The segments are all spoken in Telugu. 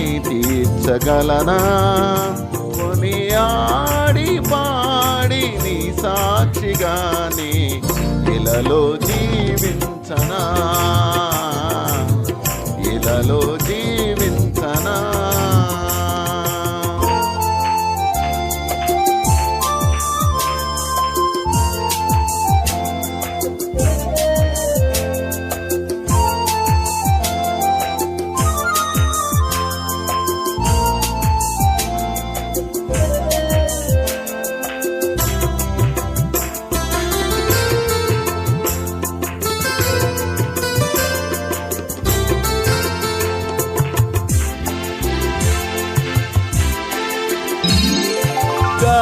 తీర్చగలనా? కొని ఆడి పాడి నీ సాక్షిగానే ఇలలో జీవించనా? ఇలలో జీవి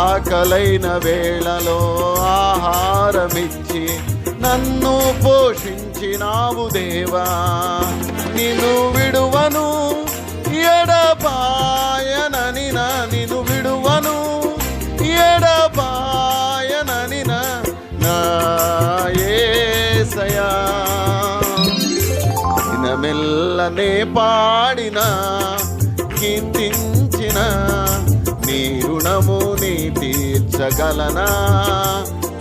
ఆకలైన వేళలో ఆహారమిచ్చి నన్ను పోషించినావు దేవా. నిన్ను విడువను ఎడపాయనని నిన్ను విడువను ఎడపాయనని నా యేసయా దినమెల్లనే పాడిన కీర్తించిన నీ రుణము నీ తీర్చగలనా?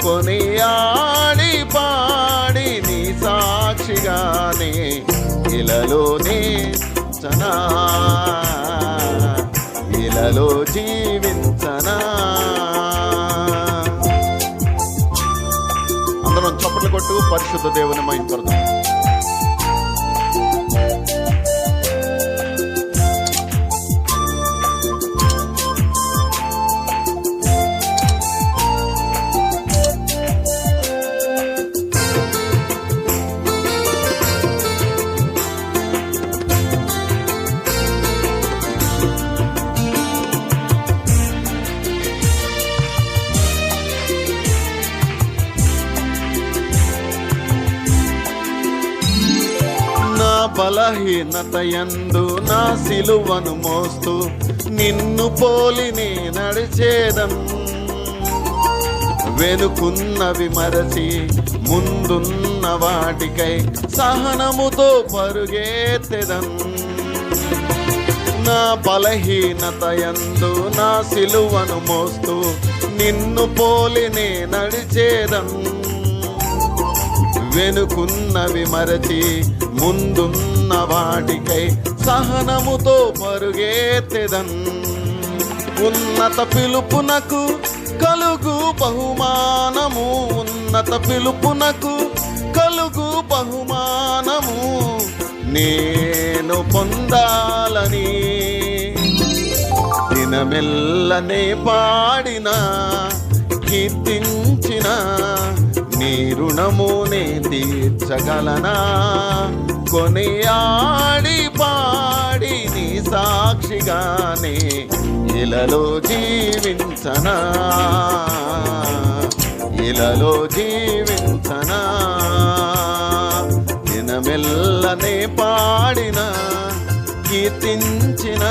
కొనియాడి పాడి నీ సాక్షిగానే ఇలలోనే చనా ఇలలో జీవించనా? అందరం చప్పట్లు కొట్టు పరిశుద్ధ దేవుని మైంపడదాం బలహీనతయందు నా సిలువను మోస్తూ నిన్ను పోలి నే నడిచేదం. వెనుకున్నవి మరచి ముందున్న వాటికై సహనముతో పరుగెత్తెదం. నా బలహీనతయందు నా సిలువను మోస్తూ నిన్ను పోలి నే నడిచేదం. వెనుకున్నవి మరచి ముందున్న వాటికై సహనముతో పరుగెత్తెదన్. ఉన్నత పిలుపునకు కలుగు బహుమానము. ఉన్నత పిలుపునకు కలుగు బహుమానము. నేను పొందాలని దినమెల్లనే పాడిన కీర్తించిన నీ రుణమునే తీర్చగలనా? కొనియాడి పాడి నీ సాక్షిగానే ఇలలో జీవించనా? ఇలలో జీవించనా? దినమెల్లనే పాడిన కీర్తించిన?